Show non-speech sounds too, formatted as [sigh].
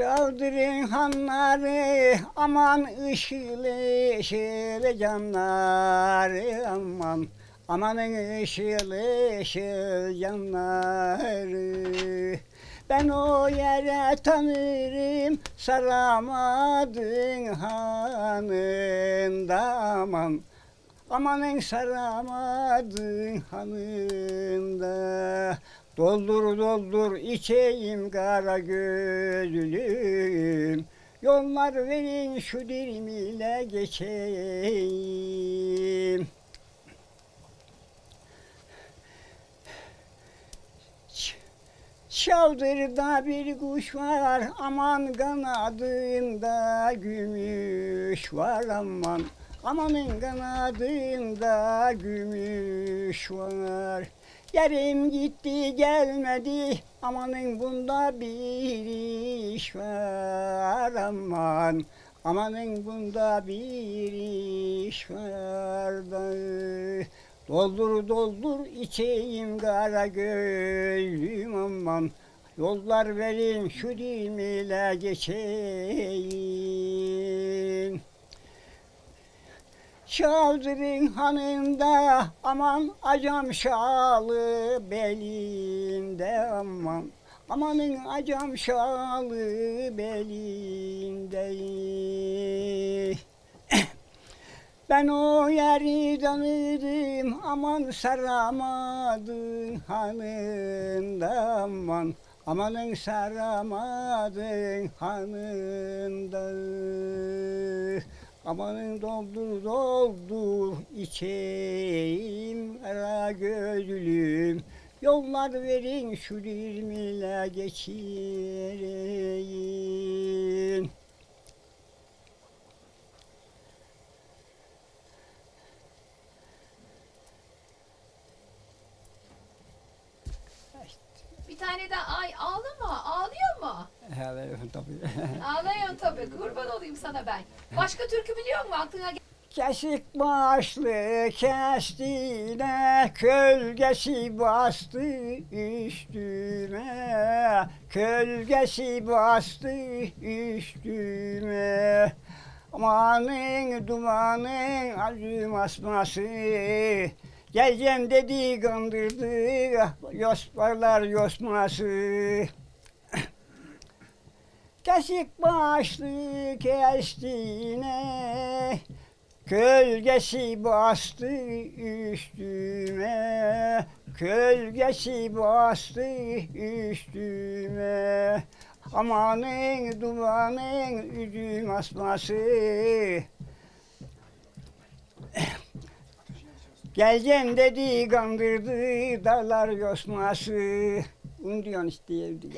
Çaldırın hanları aman ışılı ışılı canları aman Amanın ışılı ışıl canları. Ben o yere tanırım saramadın hanında aman Amanın saramadın hanında. Doldur doldur içeyim kara gözlüm Yollar verin şu dilimiyle geçeyim. Ç- Çaldırda bir kuş var aman kanadında gümüş var aman Amanın kanadında gümüş var. Yerim gitti gelmedi amanın bunda bir iş var aman Amanın bunda bir iş var da Doldur doldur içeyim kara gönlüm aman. Yollar verin şu dilimiyle geçeyim. Çaldırın hanında aman acam şalı belinde aman. Amanın acam şalı belinde Ben o yeri tanıdım aman saramadım hanında aman Amanın saramadın hanında Amanın doldur doldur içeyim ara gözlüm. Yollar verin şu dilmile geçireyim Bir tane de ay ağlama, ağlıyor mu? Evet tabii. [laughs] Ağlıyorsun tabii, kurban olayım sana ben. Başka türkü biliyor musun aklına gel- Kesik başlı kestiğine kölgesi bastı üstüme Kölgesi bastı üstüme Amanın dumanın acım asması Geleceğim dedi kandırdı. Yosparlar yosması. Kesik başlı kestiğine Kölgesi bastı üstüme. Kölgesi bastı üstüme. Amanın dumanın üzüm asması Geleceğim dedi kandırdı dağlar yosması. Bunu diyorsun işte evde